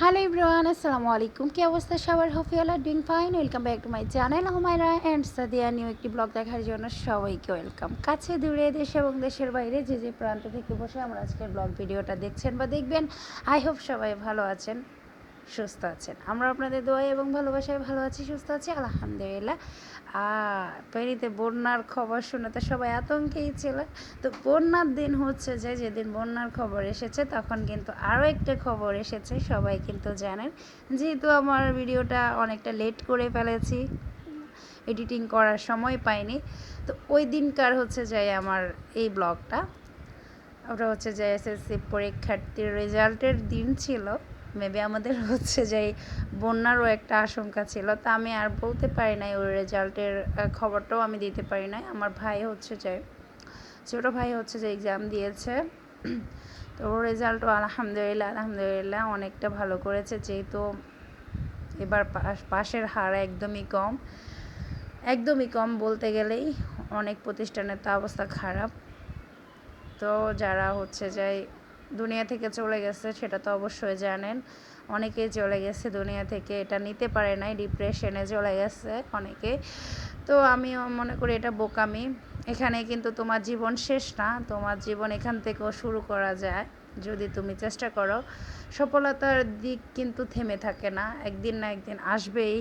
Hello ইব্রাহান আসসালামু আলাইকুম কি অবস্থা সবার hope you all doing fine welcome back to my channel Humaira and Sadia new একটি ব্লগ দেখার জন্য সবাইকে ওয়েলকাম কাছে, দূরে, দেশ এবং দেশের বাইরে যে যে প্রান্ত থেকে বসে আমরা আজকের ব্লগ ভিডিওটা দেখছেন বা দেখবেন আই হোপ সবাই ভালো আছেন। সুস্থ আছেন। আমরা আপনাদের দোয়াই এবং ভালোবাসায় ভালো আছি, সুস্থ আছি, আলহামদুলিল্লাহ। পেরিতে বন্যার খবর শুনে তো সবাই আতঙ্কেই ছিল। তো বন্যার দিন হচ্ছে যে, যেদিন বন্যার খবর এসেছে, তখন কিন্তু আরও একটা খবর এসেছে, সবাই কিন্তু জানেন। যেহেতু আমার ভিডিওটা অনেকটা লেট করে ফেলেছি, এডিটিং করার সময় পাইনি, তো ওই দিনকার হচ্ছে যে, আমার এই ব্লগটা। ওটা হচ্ছে যে, এসএসসি পরীক্ষার্থীর রেজাল্টের দিন ছিল। মেবি আমাদের হচ্ছে যে বন্যারও একটা আশঙ্কা ছিল। তা আমি আর বলতে পারি নাই ওই রেজাল্টের খবরটাও আমি দিতে পারি নাই। আমার ভাই হচ্ছে যে, ছোটো ভাই হচ্ছে যে এক্সাম দিয়েছে। তো ওর রেজাল্টও আলহামদুলিল্লাহ আলহামদুলিল্লাহ অনেকটা ভালো করেছে। যেহেতু এবার পাশের হার একদমই কম। একদমই কম বলতে গেলেই অনেক প্রতিষ্ঠানের তো অবস্থা খারাপ। তো যারা হচ্ছে যে দুনিয়া থেকে চলে গেছে, সেটা তো অবশ্যই জানেন। অনেকেই চলে গেছে দুনিয়া থেকে, এটা নিতে পারে নাই ডিপ্রেশনে চলে গেছে অনেকে। তো আমি মনে করি এটা বোকামি। এখানে কিন্তু তোমার জীবন শেষ না, তোমার জীবন এখান থেকেও শুরু করা যায়, যদি তুমি চেষ্টা করো। সফলতার দিক কিন্তু থেমে থাকে না, একদিন না একদিন আসবেই,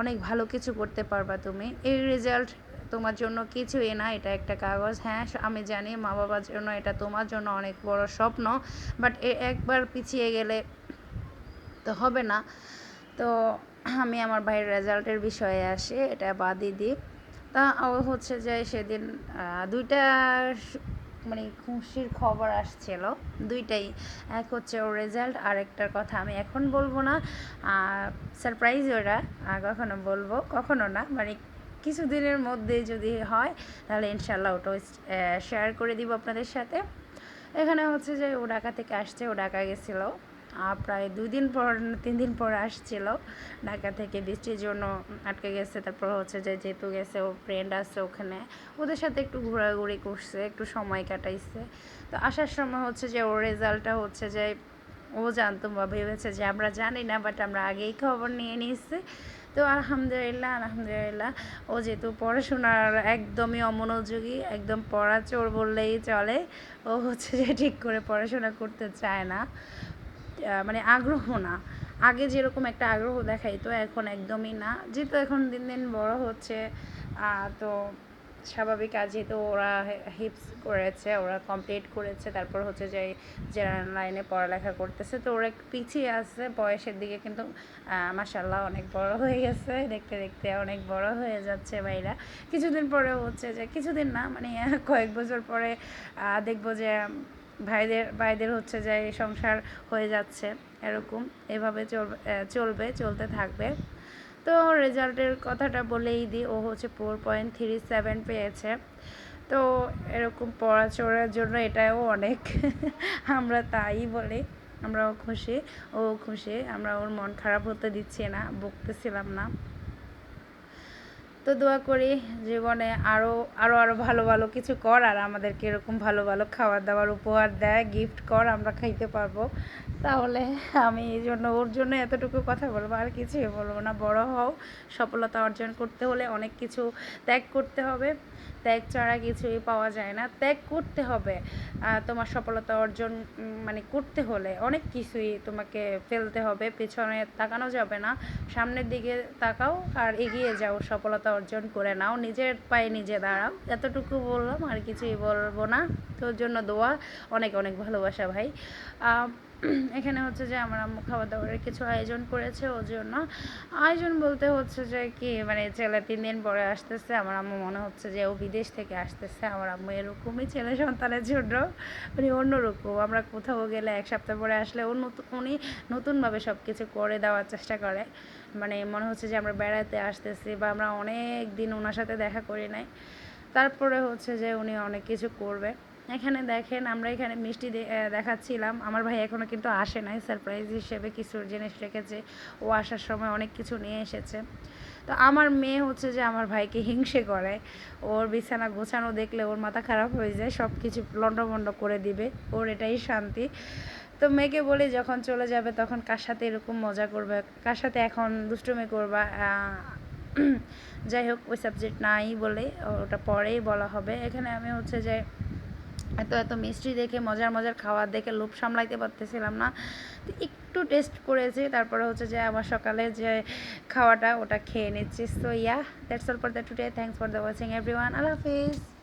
অনেক ভালো কিছু করতে পারবা তুমি। এই রেজাল্ট তোমার জন্য কিছুই না, এটা একটা কাগজ। হ্যাঁ আমি জানি মা বাবার জন্য এটা তোমার জন্য অনেক বড় স্বপ্ন বাট এ, একবার পিছিয়ে গেলে তো হবে না। তো আমি আমার ভাইয়ের রেজাল্টের বিষয়ে আসি, এটা বাদই দিই। তা হচ্ছে যে সেদিন দুইটা মানে খুশির খবর আসছিল, দুইটাই। এক হচ্ছে ওর রেজাল্ট আর একটার কথা আমি এখন বলব না। সারপ্রাইজ ওরা কখনো বলব, কখনো না মানে কিছুদিনের মধ্যে যদি হয়, তাহলে ইনশাল্লাহ ওটাও শেয়ার করে দিব আপনাদের সাথে। এখানে হচ্ছে যে ও ঢাকা থেকে আসছে, ও ঢাকা গেছিল। প্রায় দুই দিন পর, তিন দিন পর আসছিল। ঢাকা থেকে বৃষ্টির জন্য আটকে গেছে। তারপর হচ্ছে যে যেহেতু গেছে, ও ফ্রেন্ড আছে ওখানে। ওদের সাথে একটু ঘোরাঘুরি করছে, একটু সময় কাটাইছে। তো আসার সময় হচ্ছে যে ওর রেজাল্টটা হচ্ছে যে ও জানতো বা ভেবেছে যে আমরা জানি না বাট আমরা আগেই খবর নিয়ে নিয়েছি। তো আলহামদুলিল্লাহ আলহামদুলিল্লাহ। ও যেহেতু পড়াশোনার একদমই অমনোযোগী, একদম পড়া চোর বললেই চলে, ও হচ্ছে যে ঠিক করে পড়াশোনা করতে চায় না। মানে আগ্রহ না। আগে যেরকম একটা আগ্রহ দেখাইতো, এখন একদমই না। যেহেতু এখন দিন দিন বড় হচ্ছে তো স্বাভাবিক কাজ যেহেতু ওরা হিপস করেছে, ওরা কমপ্লিট করেছে, তারপর হচ্ছে যে জেনারেল লাইনে পড়ালেখা করতেছে। তো ওরা পিছিয়ে আসছে বয়সের দিকে কিন্তু মাসাল্লাহ অনেক বড় হয়ে গেছে, দেখতে দেখতে অনেক বড় হয়ে যাচ্ছে ভাইরা। কিছুদিন পরে হচ্ছে যে, কিছুদিন না মানে কয়েক বছর পরে দেখব যে ভাইদের ভাইদের হচ্ছে যে সংসার হয়ে যাচ্ছে, এরকম এভাবে চলবে চলবে, চলতে থাকবে। তো রেজাল্টের কথাটা বলেই দিই, ও হচ্ছে ফোর পয়েন্ট থ্রি সেভেন পেয়েছে। তো এরকম পড়াচড়ার জন্য এটাও অনেক, আমরা তাই বলি, আমরাও খুশি, ও খুশি, আমরা ওর মন খারাপ হতে দিচ্ছি না, বকতেছিলাম না। তো দোয়া করি জীবনে আরও আরও আরও ভালো ভালো কিছু কর আর আমাদেরকে এরকম ভালো ভালো খাবার দাবার উপহার দেয় গিফট কর, আমরা খাইতে পারব। তাহলে আমি এই জন্য, ওর জন্য এতটুকু কথা বলব, আর কিছুই বলব না। বড় হও, সফলতা অর্জন করতে হলে অনেক কিছু ত্যাগ করতে হবে। ত্যাগ ছাড়া কিছুই পাওয়া যায় না। ত্যাগ করতে হবে। তোমার সফলতা অর্জন মানে করতে হলে অনেক কিছুই তোমাকে ফেলতে হবে। পেছনে তাকানো যাবে না। সামনের দিকে তাকাও আর এগিয়ে যাও সফলতা অর্জন করে নাও। নিজের পায়ে নিজে দাঁড়াও। এতটুকু বললাম আর কিছুই বলব না। তোর জন্য দোয়া। অনেক অনেক ভালোবাসা ভাই। এখানে হচ্ছে যে আমার আম্মু খাবার দাবারের কিছু আয়োজন করেছে ওর জন্য। আয়োজন বলতে হচ্ছে যে কি মানে ছেলে তিন দিন পরে আসতেছে। আমার আম্মু মনে হচ্ছে যে ও বিদেশ থেকে আসতেছে। আমার আম্মু এরকমই ছেলে সন্তানের জন্য। মানে অন্যরকম। আমরা কোথাও গেলে এক সপ্তাহ পরে আসলে ও নতুন উনি নতুনভাবে সব কিছু করে দেওয়ার চেষ্টা করে। মানে মনে হচ্ছে যে আমরা বেড়াতে আসতেছি বা আমরা অনেক দিন ওনার সাথে দেখা করি নাই। তারপরে হচ্ছে যে উনি অনেক কিছু করবে। এখানে দেখেন, আমরা এখানে মিষ্টি দেখাচ্ছিলাম। আমার ভাই এখনও কিন্তু আসে নাই সারপ্রাইজ হিসেবে কিছু জিনিস রেখেছে। ও আসার সময় অনেক কিছু নিয়ে এসেছে। তো আমার মেয়ে হচ্ছে যে আমার ভাইকে হিংসে করে। ওর বিছানা গোছানো দেখলে ওর মাথা খারাপ হয়ে যায় সব কিছু লন্ডভন্ড করে দিবে। ওর এটাই শান্তি। তো মেয়েকে বলি, যখন চলে যাবে তখন কার সাথে এরকম মজা করবে? কার সাথে এখন দুষ্টুমি করবা? যাই হোক, ওই সাবজেক্ট নাই বলে, ওটা পরেই বলা হবে। এখানে আমি হচ্ছে যে এত এত মিষ্টি দেখে, মজার মজার খাওয়ার দেখে লোভ সামলাইতে পারতেছিলাম না। তো একটু টেস্ট করেছি, তারপরে হচ্ছে যে আমার সকালে যে খাওয়াটা ওটা খেয়ে নিচ্ছি। So yeah that's all for the today thanks for the watching everyone Allah Hafiz.